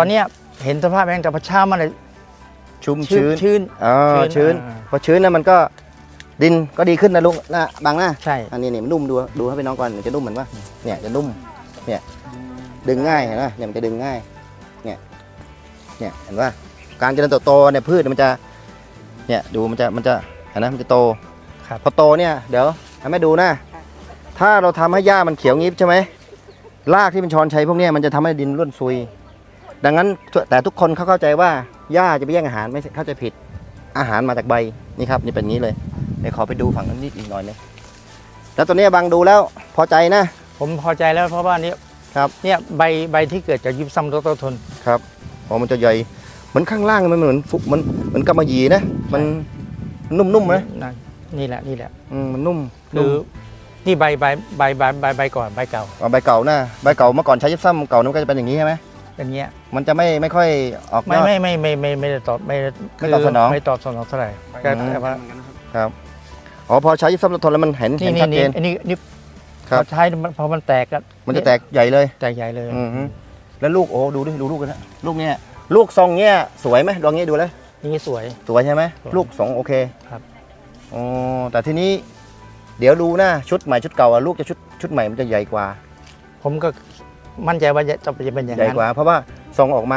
ตอนเนี้ยเห็นสภาพแห้งแต่พอเช้ามาเลยชุ่มชื้ชื้นนชื้นอ๋อชื้ชื้นนอ่าพอชื้นนะมันก็ดินก็ดีขึ้นนะลุงนะบางนะใช่ อันนี้นี่มันนุ่มดูดูให้พี่น้องก่อนจะนุ่มเหมือนว่าเนี่ยจะนุ่มเนี่ยดึงง่ายเห็นไหมเนี่ยมันจะดึงง่ายเนี่ยเนี่ยเห็นว่าการเจริญเติบโตเนี่ยพืชมันจะเนี่ยดูมันจะมันจะเห็นไหมมันจะโตครับ พอโตเนี่ยเดี๋ยวให้แม่ดูนะ ถ้าเราทำให้หญ้ามันเขียวงี้ใช่ไหมรากที่เป็นชอนชัยพวกเนี้ยมันจะทำให้ดินร่วนซุย ดังนั้นแต่ทุกคนเขาเข้าใจว่าหญ้าจะไปแย่งอาหารไม่ใช่เข้าใจผิดอาหารมาจากใบนี่ครับ นี่เป็นอย่างนี้เลยเดี๋ยวขอไปดูฝั่งนั้นนิดอีกหน่อยนึงแล้วตัวเนี้ยบางดูแล้วพอใจนะ ผมพอใจแล้วเพราะว่าเนี้ยครับเนี่ยใบใบที่เกิดจากยิบซ้ำตัวทนครับอ๋อมันจะใหญ่เหมือนข้างล่างมันเหมือนฟุมันเหมือนกำมะหยี่นะมันนุ่มๆนะนั่นนี่แหละนี่แหละอืมมันนุ่มคืนุ่อมนี่ใบใบใบใบใบใบก่อนใบเก่าเอาใบเก่านะใบเก่าเมื่อก่อนใช้ยิปซัมเก่านั้นก็จะเป็นอย่างนี้ใช่ไหม เป็นเงี้ยมันจะไม่ไม่ค่อยออกไม่ยอด ไม่ไม่ไม่ไม่ไม่ได้ตอบไม่ไม่ตอบสนอง ไม่ตอบสนองเท่าไหร่ก็อืม แต่ว่าครับอ๋อพอใช้ยิปซัมทนแล้วมันเห็นนี่เห็นนี่ชัดเจนี่น อันนี้นี่ครับพอใช้มันพอมันแตกก็มันจะแตกใหญ่เลยแตกใหญ่เลย อือฮึแล้วลูกโอ้ดูดิดูลูกกันนะลูกเนี้ยลูกทรงเนี้ยสวยไหมลองเงี้ยดูเลย นี่สวย สวยใช่ไหมสวยลูกทรงโอเคครับ อ๋อแต่ทีนี้ เดี๋ยวดูนะชุดใหม่ชุดเก่าอะลูกจะชุดชุดใหม่มันจะใหญ่กว่า ผมก็ มั่นใจว่าจะเป็นอย่างใหญ่นั้นกว่า เพราะว่าส่งออกมา